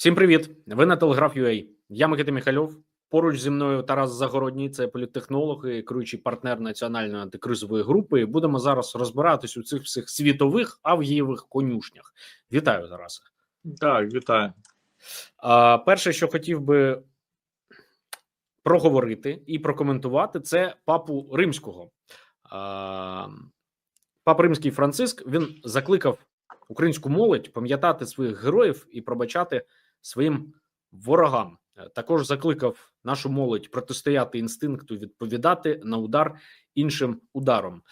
Всім привіт! Ви на Телеграф.ua. Я Микита Михальов. Поруч зі мною Тарас Загородній, це політтехнолог і керуючий партнер національної антикризової групи. І будемо зараз розбиратись у цих всіх світових авгієвих конюшнях. Вітаю, Тарасе. Так, вітаю. А, перше, що хотів би проговорити і прокоментувати, це папу римського. А, Папа Римський Франциск він закликав українську молодь пам'ятати своїх героїв і пробачати своїм ворогам. Е, Також закликав нашу молодь протистояти інстинкту, відповідати на удар іншим ударом.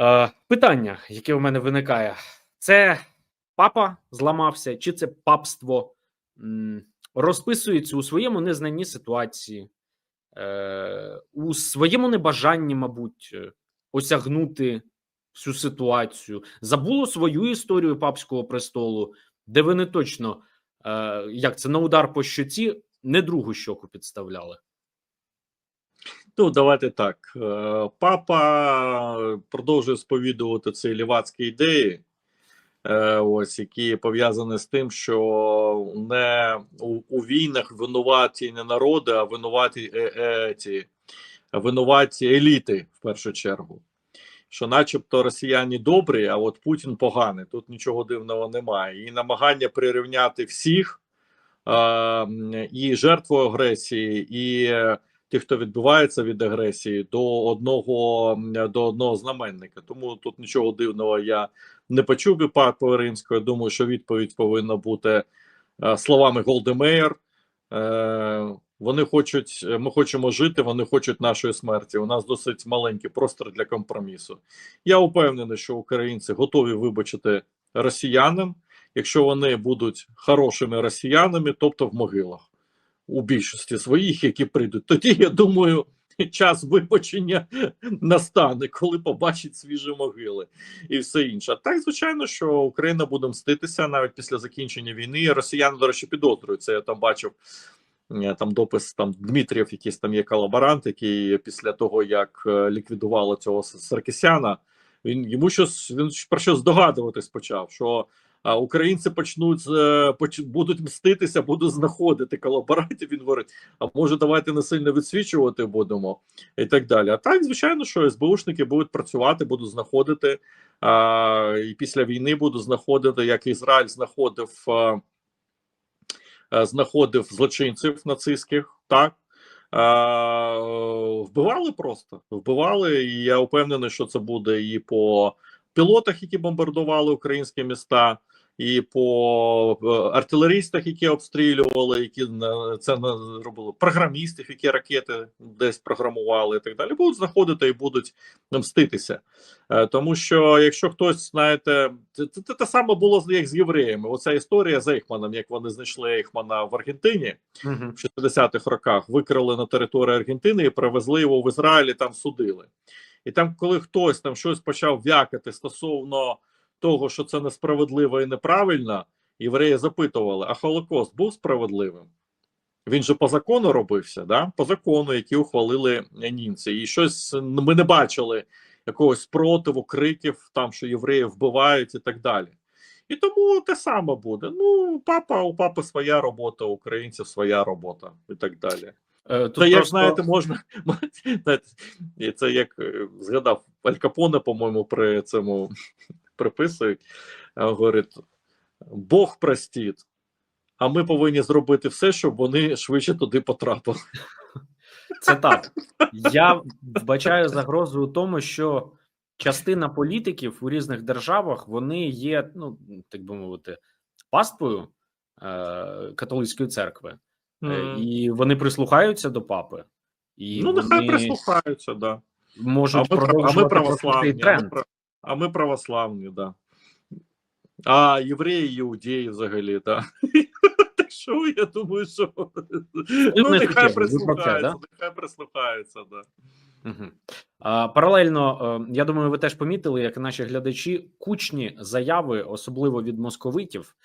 Е, питання, яке у мене виникає, це папа зламався, чи це папство розписується у своєму незнанні ситуації, е, у своєму небажанні, мабуть, е, осягнути всю ситуацію, забуло свою історію папського престолу, де вони точно, е, як це на удар по щоці, не другу щоку підставляли. Ну, давайте так. Е, Папа продовжує сповідувати ці лівацькі ідеї, е, ось які пов'язані з тим, що не у, у війнах винуваті не народи, а винуваті е, е, ті, винуваті еліти в першу чергу. Що, начебто, росіяни добрі, а от Путін поганий. Тут нічого дивного немає. І намагання прирівняти всіх е, і жертву агресії, і е, тих, хто відбувається від агресії, до одного до одного знаменника. Тому тут нічого дивного я не почув від папи римського. Думаю, що відповідь повинна бути е, словами Голдемейер. Е, вони хочуть, ми хочемо жити, вони хочуть нашої смерті. У нас досить маленький простір для компромісу. Я упевнений, що українці готові вибачити росіянам, якщо вони будуть хорошими росіянами, тобто в могилах у більшості своїх, які прийдуть. Тоді я думаю, час вибачення настане, коли побачить свіжі могили і все інше. Так, звичайно, що Україна буде мститися навіть після закінчення війни. Росіяни, до речі, підозрюють це. Я там бачив. Е, Там допис там Дмитрієв, якийсь там є колаборант, який після того як е, ліквідували цього Саркісяна, він йому щось він про щось здогадуватись почав. Що українці почнуть е, поч, будуть мститися, будуть знаходити колаборантів. Він говорить: а може, давайте не сильно відсвічувати будемо і так далі. А так, звичайно, що СБУшники будуть працювати, будуть знаходити а, і після війни будуть знаходити, як Ізраїль знаходив. А, знаходив злочинців нацистських, так а, вбивали просто вбивали. І я впевнений, що це буде і по пілотах, які бомбардували українські міста, і по е, артилерістах, які обстрілювали, які це на- робили програмістів, які ракети десь програмували, і так далі. Будуть знаходити і будуть мститися. Е, Тому що якщо хтось знаєте, це, це, це те саме було як з євреями. Оця історія з Ейхманом, як вони знайшли Ейхмана в Аргентині Угу. в 60-х роках, викрали на території Аргентини і привезли його в Ізраїль, і там судили. І там, коли хтось там щось почав в'якати стосовно того, що це несправедливо і неправильно, євреї запитували: а Холокост був справедливим? Він же по закону робився, да? по закону, який ухвалили німці. І щось ми не бачили якогось спротиву, криків, там, що євреїв вбивають і так далі. І тому те саме буде. Ну, папа, у папи своя робота, у українців своя робота і так далі. Е, тут Це як просто- знаєте, можна це як е, згадав Аль Капоне, по-моєму, при цьому приписують. Говорить: Бог простить, а ми повинні зробити все, щоб вони швидше туди потрапили. Це так. Я вбачаю загрозу у тому, що частина політиків у різних державах вони є, ну так би мовити, паствою е, католицької церкви, Мгм. і вони прислухаються до папи, і ну, нехай прислухаються, да. можуть А ми, а продовжувати ми православні, а ми, а ми православні, да. А євреї, іудеї взагалі, так. Так що я думаю, що ну, нехай прислухаються, нехай прислухаються, да. А, паралельно, е, я думаю, ви теж помітили, як наші глядачі, кучні заяви, особливо від московитів,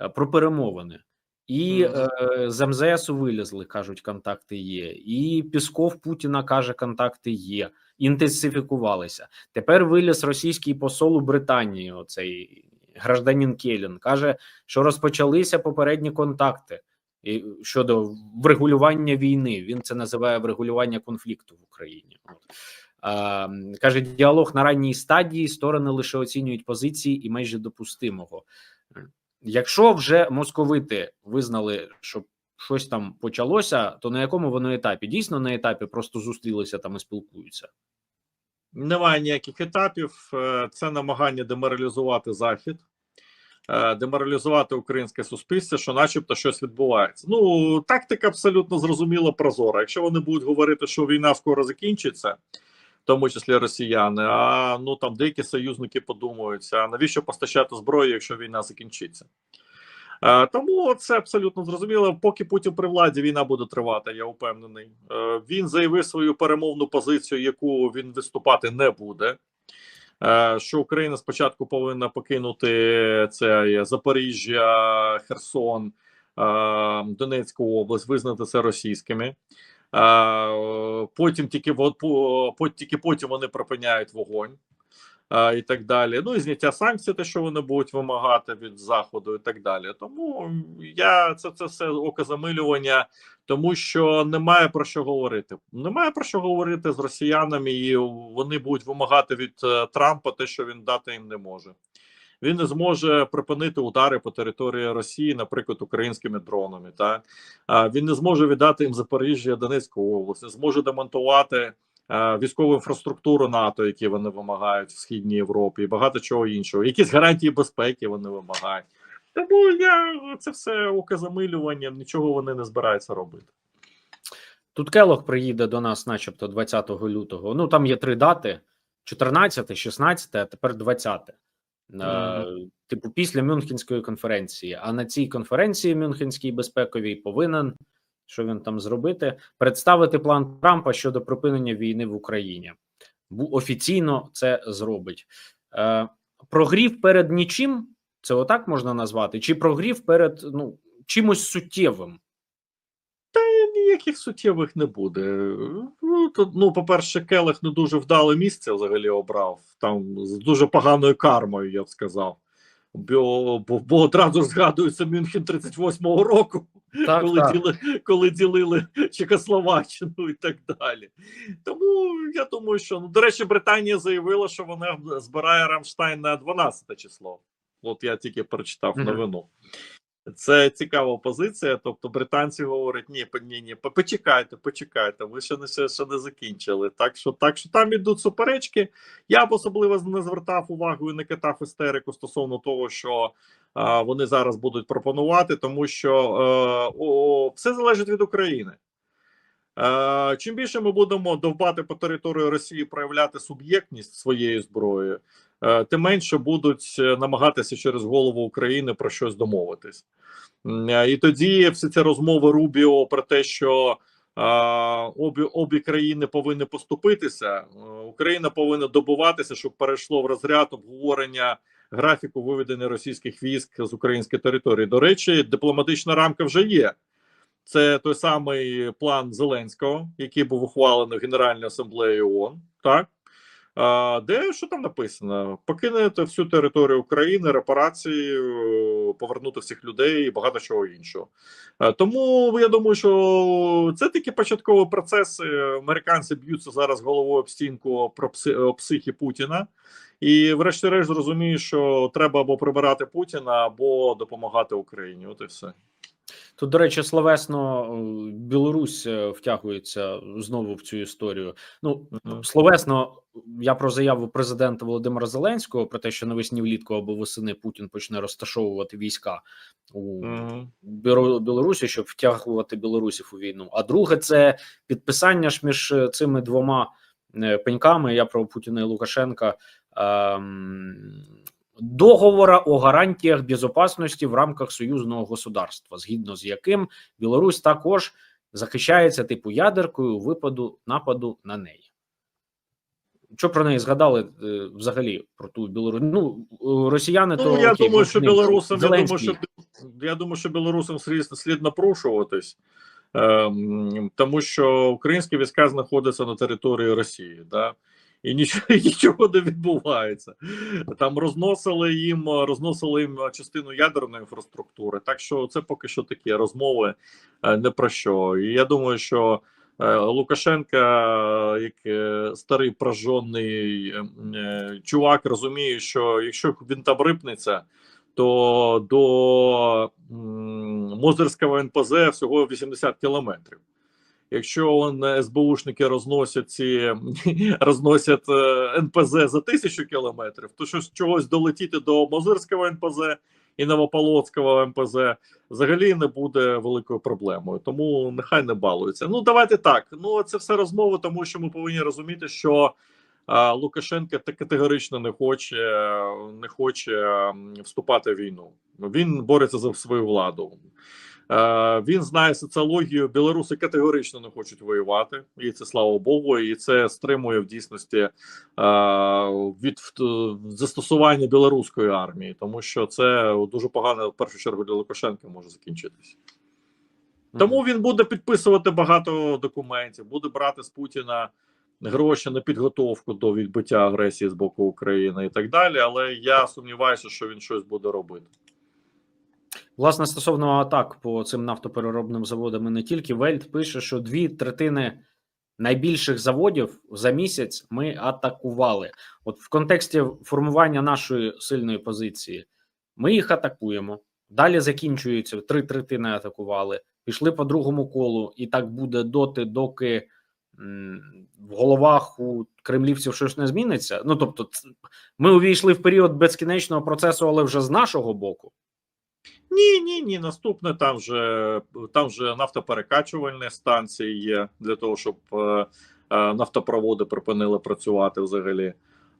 е, про перемовини. І е, з МЗСу вилізли, кажуть, контакти є. І Пісков Путіна каже, контакти є. Інтенсифікувалися. Тепер виліз російський посол у Британії. Оцей гражданин Келін, каже, що розпочалися попередні контакти щодо врегулювання війни. Він це називає врегулювання конфлікту в Україні. А, каже, діалог на ранній стадії сторони лише оцінюють позиції і межі допустимого. Якщо вже московити визнали, що щось там почалося, то на якому воно етапі? Дійсно на етапі просто зустрілися там і спілкуються. Немає ніяких етапів. Е, Це намагання деморалізувати захід, е, деморалізувати українське суспільство, що, начебто, щось відбувається. Ну тактика абсолютно зрозуміла прозора. Якщо вони будуть говорити, що війна скоро закінчиться, в тому числі росіяни, а ну там деякі союзники подумають, а навіщо постачати зброю, якщо війна закінчиться? Е, Тому це абсолютно зрозуміло. Поки Путін при владі війна буде тривати, я впевнений. Е, Він заявив свою перемовну позицію, яку він виступати не буде. Е, Що Україна спочатку повинна покинути це Запоріжжя, Херсон, Донецьку область, визнати це російськими. Потім тільки потім вони припиняють вогонь а, і так далі. Ну і зняття санкцій, те, що вони будуть вимагати від заходу, і так далі. Тому я це це все окозамилювання, тому що немає про що говорити. Немає про що говорити з росіянами, і вони будуть вимагати від е, Трампа те, що він дати їм не може. Він не зможе припинити удари по території Росії, наприклад, українськими дронами. Так він не зможе віддати їм Запоріжжя, Донецьку область, не зможе демонтувати військову інфраструктуру НАТО, які вони вимагають в східній Європі, і багато чого іншого. Якісь гарантії безпеки вони вимагають. Тому я це все окозамилювання, нічого вони не збираються робити. Тут Келох приїде до нас, начебто, 20 лютого. Ну там є три дати: 14, 16, а тепер 20. Е, Типу, після Мюнхенської конференції. А на цій конференції Мюнхенській безпековій повинен що він там зробити? Представити план Трампа щодо припинення війни в Україні. Офіційно це зробить. Е, Прогрів перед нічим. Це отак можна назвати, чи прогрів перед ну чимось суттєвим. Та Ніяких суттєвих не буде. Ну, тут, ну, по-перше, Келех не дуже вдале місце взагалі обрав. Там з дуже поганою кармою, я б сказав. Бо, бо, бо одразу ж згадується Мюнхен 38-го року, Так, коли, так. Діли, коли ділили Чехословаччину і так далі. Тому я думаю, що ну, до речі, Британія заявила, що вона збирає Рамштайн на 12 число. От я тільки прочитав новину. Це цікава позиція. Тобто, британці говорять: ні, ні, ні, почекайте, почекайте, ви ще не ще, ще не закінчили. Так що, так що там ідуть суперечки. Я б особливо не звертав увагу і не катав істерику стосовно того, що а, вони зараз будуть пропонувати, тому що е, о, все залежить від України. Е, чим більше ми будемо довбати по території Росії, проявляти суб'єктність своєю зброєю, тим менше будуть е, намагатися через голову України про щось домовитись. Е, І тоді всі ці розмови Рубіо про те, що е, обі, обі країни повинні поступитися, е, Україна повинна добуватися, щоб перейшло в розряд обговорення графіку виведення російських військ з української території. До речі, дипломатична рамка вже є. Це той самий план Зеленського, який був ухвалений Генеральною асамблеєю ООН, так де що там написано? Покинути всю територію України, репарації, е, повернути всіх людей і багато чого іншого. Е, Тому я думаю, що це такі початкові процеси. Американці б'ються зараз головою об стінку про пси, психі Путіна. І, врешті-решт, зрозуміють, що треба або прибирати Путіна, або допомагати Україні. От і все. Тут, до речі, словесно е, Білорусь е, втягується знову в цю історію. Ну словесно, я про заяву президента Володимира Зеленського про те, що навесні влітку або восени Путін почне розташовувати війська у Білорусі, щоб втягувати білорусів у війну. А друге, це підписання ж між е, цими двома пеньками. Я про Путіна і Лукашенка. Договора о гарантіях безопасності в рамках союзного государства, згідно з яким Білорусь також захищається типу ядеркою у випаду нападу на неї. Що про неї згадали е, взагалі про ту Білорусь? Ну е, росіяни то Ну, я окей, думаю, що білорусам, я думаю, що я думаю, що білорусам слід, слід напрушуватись, ем, тому що українські війська знаходяться на території Росії, да? І нічого, нічого не відбувається. Там розносили їм, розносили їм частину ядерної інфраструктури. Так що це поки що такі розмови е, не про що. І я думаю, що е, Лукашенка, як е, старий прожжений е, е, чувак, розуміє, що якщо він там рипнеться, то до Мозерського НПЗ всього 80 кілометрів. Якщо он, СБУшники розносять ці розносять е, НПЗ за тисячу кілометрів, то що з чогось долетіти до Мозирського НПЗ і Новополоцького НПЗ взагалі не буде великою проблемою. Тому нехай не балуються. Ну давайте так. Ну це все розмови, тому що ми повинні розуміти, що а, Лукашенко категорично не хоче не хоче вступати в війну. Він бореться за свою владу. Е, Він знає соціологію. Білоруси категорично не хочуть воювати, і це слава Богу, і це стримує в дійсності е, від застосування білоруської армії, тому що це дуже погано в першу чергу для Лукашенка може закінчитися. Тому він буде підписувати багато документів, буде брати з Путіна гроші на підготовку до відбиття агресії з боку України і так далі. Але я сумніваюся, що він щось буде робити. Власне, стосовно атак по цим нафтопереробним заводам, і не тільки Вельт пише, що дві третини найбільших заводів за місяць ми атакували. От в контексті формування нашої сильної позиції, ми їх атакуємо. Далі закінчується три третини атакували. Пішли по другому колу, і так буде доти, доки в головах у кремлівців щось не зміниться. Ну тобто, ми увійшли в період безкінечного процесу, але вже з нашого боку. Ні, ні, ні. Наступне там же там же нафтоперекачувальні станції є для того, щоб е, е, нафтопроводи припинили працювати взагалі.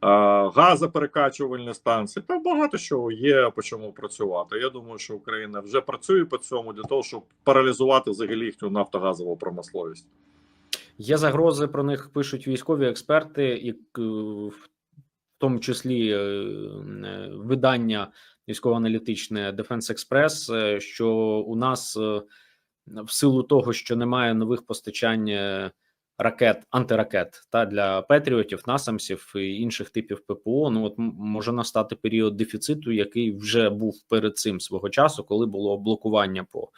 Е, газоперекачувальні станції. Там багато що є по чому працювати. Я думаю, що Україна вже працює по цьому для того, щоб паралізувати взагалі їхню нафтогазову промисловість. Є загрози про них пишуть військові експерти, і е, в тому числі е, видання військово-аналітичне Defense Express, е, що у нас е, в силу того, що немає нових постачань е, ракет, антиракет та для Петріотів, насамсів і інших типів ППО, ну от може настати період дефіциту, який вже був перед цим свого часу, коли було блокування по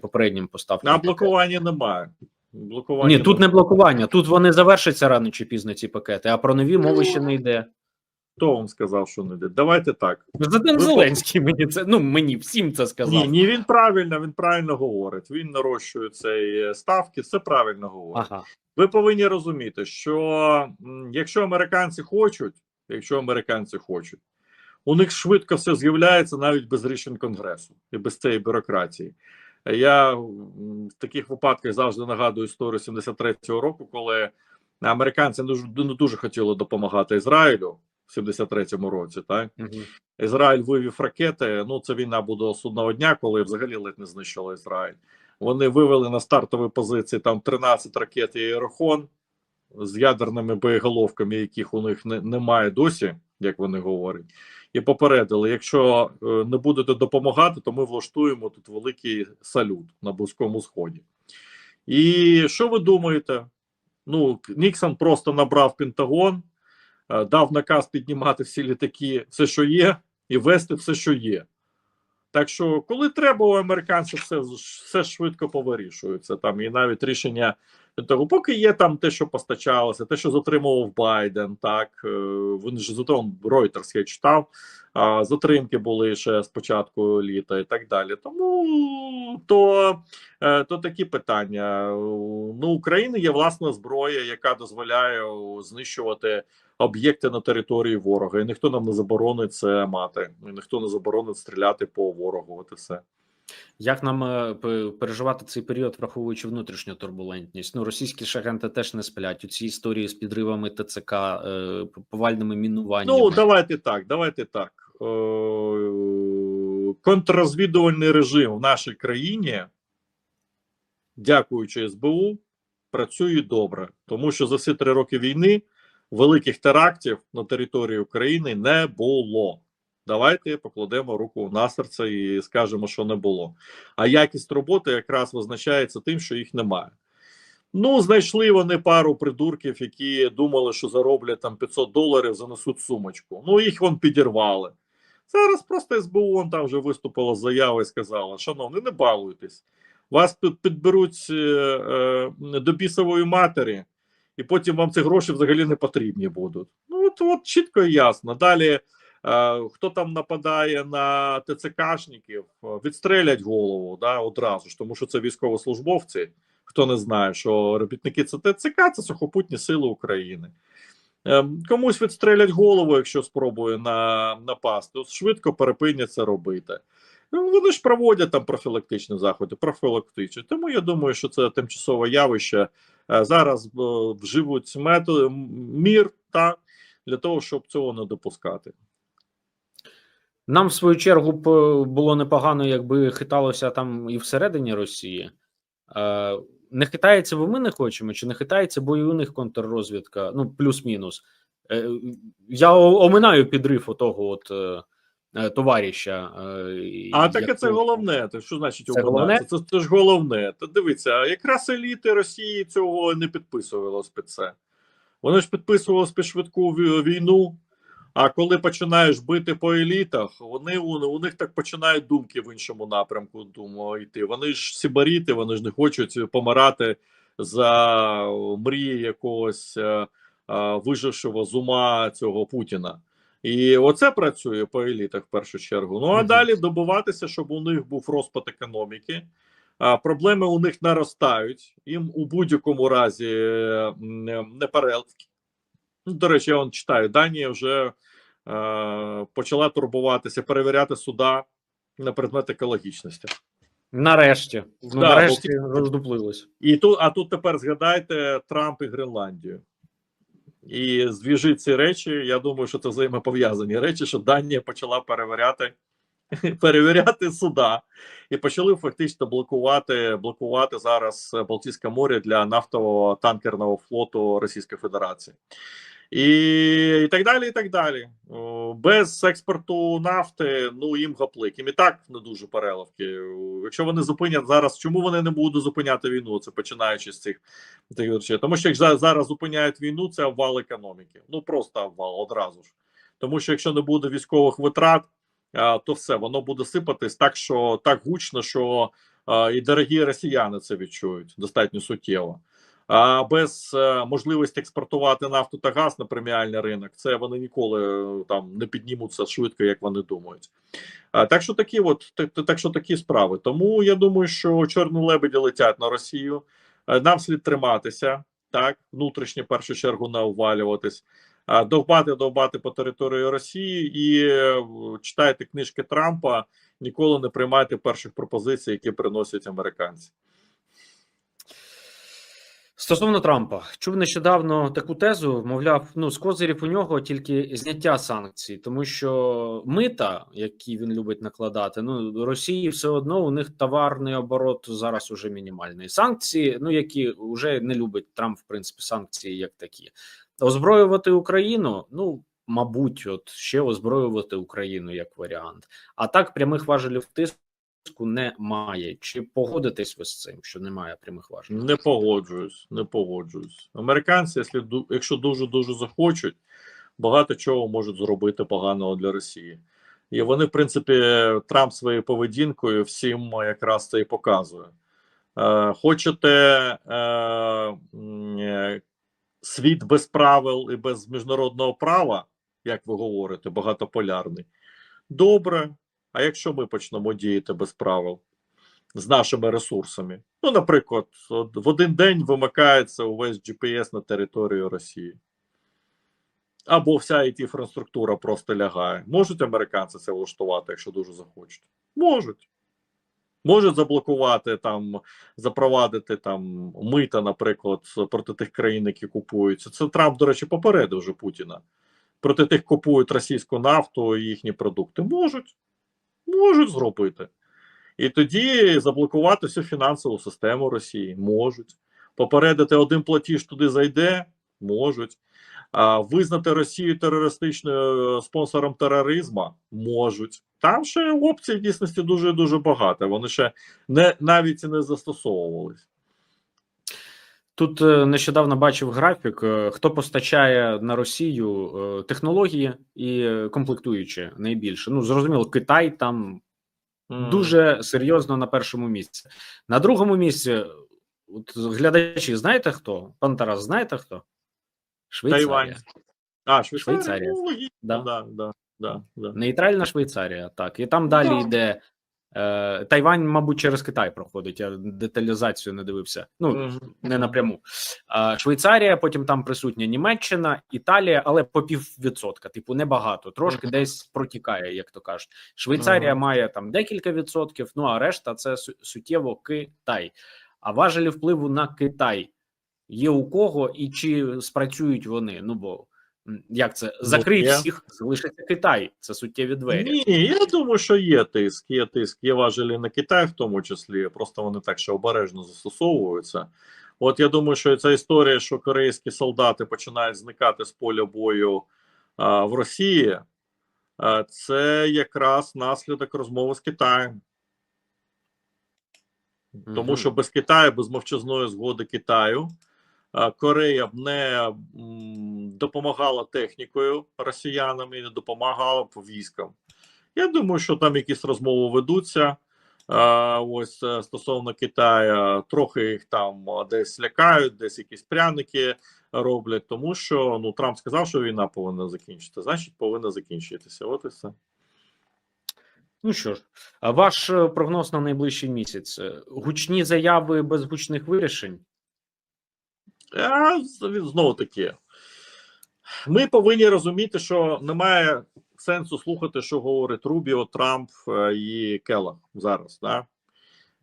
попереднім поставкам. А ракет. блокування немає. Блокування Ні, тут не блокування, тут вони завершаться рано чи пізно ці пакети, а про нові мови ще не йде. Хто вам сказав, що не йде? Давайте так. Президент Ви- Зеленський мені це ну мені всім це сказав. Ні, ні, він правильно, він правильно говорить. Він нарощує цей ставки, все правильно говорить. Ага. Ви повинні розуміти, що якщо американці хочуть, якщо американці хочуть, у них швидко все з'являється навіть без рішень конгресу і без цієї бюрократії. Я в таких випадках завжди нагадую історію 73-го року, коли американці не дуже, не дуже хотіли допомагати Ізраїлю 73-му році. Так Угу. Ізраїль вивів ракети. Ну, це війна буде судного дня, коли взагалі ледь не знищили Ізраїль. Вони вивели на стартові позиції там 13 ракет Єрохон з ядерними боєголовками, яких у них не, немає досі, як вони говорять, і попередили: якщо е, не будете допомагати, то ми влаштуємо тут великий салют на Близькому Сході. І що ви думаєте? Ну, Ніксон просто набрав Пентагон, дав наказ піднімати всі літаки, все, що є, і вести все, що є. Так що, коли треба, у американців все, все швидко повирішується. Там і навіть рішення того, поки є там те, що постачалося, те, що затримував Байден, так вони він ж затримав Reuters, я читав. А затримки були ще з початку літа і так далі. Тому то, е, то такі питання. Ну, України є власна зброя, яка дозволяє знищувати об'єкти на території ворога, і ніхто нам не заборонить це мати, і ніхто не заборонить стріляти по ворогу. От і все. Як нам е, переживати цей період, враховуючи внутрішню турбулентність? Ну, російські ж агенти теж не сплять. У цій історії з підривами ТЦК, е, повальними мінуваннями. Ну давайте так. Давайте так. Е, Контррозвідувальний режим в нашій країні, дякуючи СБУ, працює добре, тому що за всі три роки війни великих терактів на території України не було. Давайте покладемо руку на серце і скажемо, що не було. А якість роботи якраз визначається тим, що їх немає. Ну, знайшли вони пару придурків, які думали, що зароблять там 500 доларів, занесуть сумочку. Ну, їх вон підірвали. Зараз просто СБУ вон там вже виступила з заявою і сказала: шановні, не балуйтесь. Вас тут підберуть е, е, до бісової матері, і потім вам ці гроші взагалі не потрібні будуть. Ну, от, от чітко і ясно. Далі, е, хто там нападає на ТЦКшників, е, відстрелять голову да, одразу ж, тому що це військовослужбовці. Хто не знає, що робітники це ТЦК, це сухопутні сили України. Ем, комусь відстрелять голову, якщо спробує на, напасти. Швидко перепинять це робити. Ну, Вони ж проводять там профілактичні заходи, профілактичні. Тому я думаю, що це тимчасове явище. Е, Зараз е, вживуть метод, мір та, для того, щоб цього не допускати. Нам, в свою чергу, було непогано, якби хиталося там і всередині Росії. Не хитається, бо ми не хочемо, чи не хитається, бо і у них контррозвідка, ну, плюс-мінус. Е, я оминаю підрив отого от е, е, товариша. А таке це якого- головне. Це що значить Це обминатися? Це, це ж головне. Та дивіться, якраз еліти Росії цього не підписувалось під це. Вони ж підписувалось під швидку війну. А коли починаєш бити по елітах, вони у, у них так починають думки в іншому напрямку думаю, йти. Вони ж сібаріти, вони ж не хочуть помирати за мрії якогось е, е, вижившого з ума цього Путіна. І оце працює по елітах в першу чергу. Ну а далі добиватися, щоб у них був розпад економіки. А, проблеми у них наростають. Їм у будь-якому разі е, не, не перел. Ну, До речі, я вон читаю, Данія вже е, почала турбуватися, перевіряти суда на предмет екологічності. Нарешті. Ну, Да, нарешті роздуплилось. І тут, а тут тепер згадайте Трамп і Гренландію. І зв'яжіть ці речі. Я думаю, що це взаємопов'язані речі, що Данія почала перевіряти, перевіряти суда і почали фактично блокувати, блокувати зараз Балтійське море для нафтового танкерного флоту Російської Федерації. І, і так далі, і так далі. Без експорту нафти, ну їм гаплик. Їм і так не дуже переливки. Якщо вони зупинять зараз, чому вони не будуть зупиняти війну? Це починаючи з цих цих речей. Тому що якщо зараз зупиняють війну, це обвал економіки. Ну просто обвал одразу ж. Тому що якщо не буде військових витрат, то все воно буде сипатись так, що так гучно, що і дорогі росіяни це відчують достатньо суттєво. Без е, можливості експортувати нафту та газ на преміальний ринок, це вони ніколи е, там не піднімуться швидко, як вони думають. Так що такі, от так, що такі справи. Тому я думаю, що чорні лебеді летять на Росію. Е, Нам слід триматися так, внутрішньо першу чергу не обвалюватись, довбати, довбати по території Росії і читайте книжки Трампа. Ніколи не приймайте перших пропозицій, які приносять американці. Стосовно Трампа, чув нещодавно таку тезу, мовляв, ну з козирів у нього тільки зняття санкцій, тому що мита, які він любить накладати, ну Росії все одно у них товарний оборот зараз уже мінімальний. Санкції, ну які вже не любить Трамп, в принципі, санкції як такі. Озброювати Україну, ну мабуть, от ще озброювати Україну як варіант. А так прямих важелів тиску немає. Чи погодитесь ви з цим, що немає прямих важелів? Не погоджуюсь, не погоджуюсь. Американці, якщо, якщо дуже дуже захочуть, багато чого можуть зробити поганого для Росії. І вони, в принципі, Трамп своєю поведінкою всім якраз це і показує. Е, хочете е, е, світ без правил і без міжнародного права, як ви говорите, багатополярний. Добре. А якщо ми почнемо діяти без правил? з нашими ресурсами. Ну, наприклад, в один день вимикається увесь GPS на територію Росії. Або вся it інфраструктура просто лягає. Можуть американці це влаштувати, якщо дуже захочуть? Можуть. Можуть заблокувати там, запровадити там мита, наприклад, проти тих країн, які купуються. Це Трамп, до речі, попередив вже Путіна. Проти тих купують російську нафту і їхні продукти. Можуть. Можуть зробити. І тоді заблокувати всю фінансову систему Росії можуть. Попередити один платіж туди зайде, можуть. А, визнати Росію терористичною е, спонсором тероризму можуть. Там ще опцій в дійсності дуже дуже багато. Вони ще не навіть не застосовувались. Тут е, нещодавно бачив графік, е, хто постачає на Росію е, технології і комплектуючі найбільше. Ну зрозуміло, Китай там М. дуже серйозно на першому місці. На другому місці, от глядачі, знаєте хто? Пан Тарас, знаєте хто? Швейцарія. Тайвань. А, Швейцарія. Швейцарія. Ну, Да. да, да, да, да. Нейтральна Швейцарія, так. І там далі Да. йде. Е, Тайвань, мабуть, через Китай проходить. Я деталізацію не дивився. Ну, не напряму. Швейцарія, потім там присутня Німеччина, Італія, але по піввідсотка, типу, небагато, трошки десь протікає, як то кажуть. Швейцарія має там декілька відсотків, ну а решта це суттєво Китай. А важелі впливу на Китай є у кого і чи спрацюють вони? Ну бо як це закрить є. всіх, залишиться Китай. Це суттєві двері. Ні, я думаю, що є тиск, є тиск, є важелі на Китай, в тому числі, просто вони так ще обережно застосовуються. От я думаю, що ця історія, що корейські солдати починають зникати з поля бою а, в Росії, а, це якраз наслідок розмови з Китаєм. Тому Мгм. що без Китаю, без мовчазної згоди Китаю, Корея б не допомагала технікою росіянам і не допомагала б військам. Я думаю, що там якісь розмови ведуться. Ось е, стосовно Китаю, трохи їх там десь лякають, десь якісь пряники роблять, тому що ну Трамп сказав, що війна повинна закінчитися, значить повинна закінчитися. От і все. Ну що ж, ваш е, прогноз на найближчий місяць? Е, Гучні заяви без гучних вирішень? А знову таки, ми повинні розуміти, що немає сенсу слухати, що говорить Рубіо, Трамп е, і Келлах зараз. Да?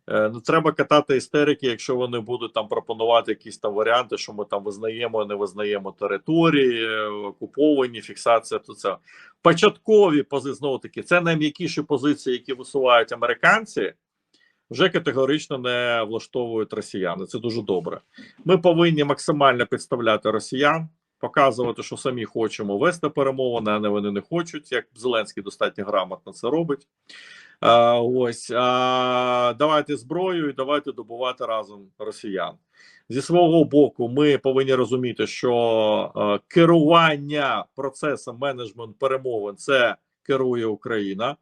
Е, Не треба катати істерики, якщо вони будуть там пропонувати якісь там варіанти, що ми там визнаємо, не визнаємо території, е, окуповані, фіксація. То це початкові позиції, знову таки, це найм'якіші позиції, які висувають американці. Вже категорично не влаштовують росіяни. Це дуже добре. Ми повинні максимально підставляти росіян, показувати, що самі хочемо вести перемовини, а не вони не хочуть. Як Зеленський достатньо грамотно це робить. А, ось а, давайте зброю і давайте добувати разом росіян. Зі свого боку, ми повинні розуміти, що е, керування процесом менеджмент перемовин це керує Україна.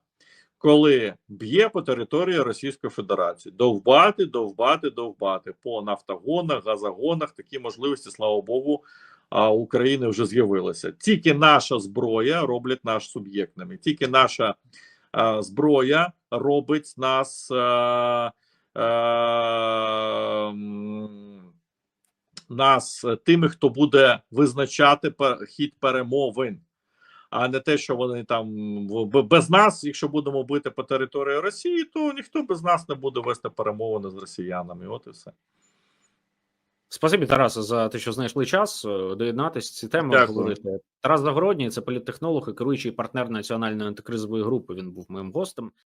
Коли б'є по території Російської Федерації, довбати, довбати, довбати по нафтогонах, газогонах, такі можливості, слава Богу, України вже з'явилися. Тільки наша зброя робить нас суб'єктними. Тільки наша а, зброя робить нас. А, а, нас тими, хто буде визначати хід перемовин, а не те, що вони там без нас, якщо будемо бити по території Росії, то ніхто без нас не буде вести перемовини з росіянами. От і все. Спасибі, Тарасе, за те, що знайшли час е, доєднатися. Ці теми Говорити. Тарас Загородній, це політтехнолог і керуючий партнер національної антикризової групи. Він був моїм гостем.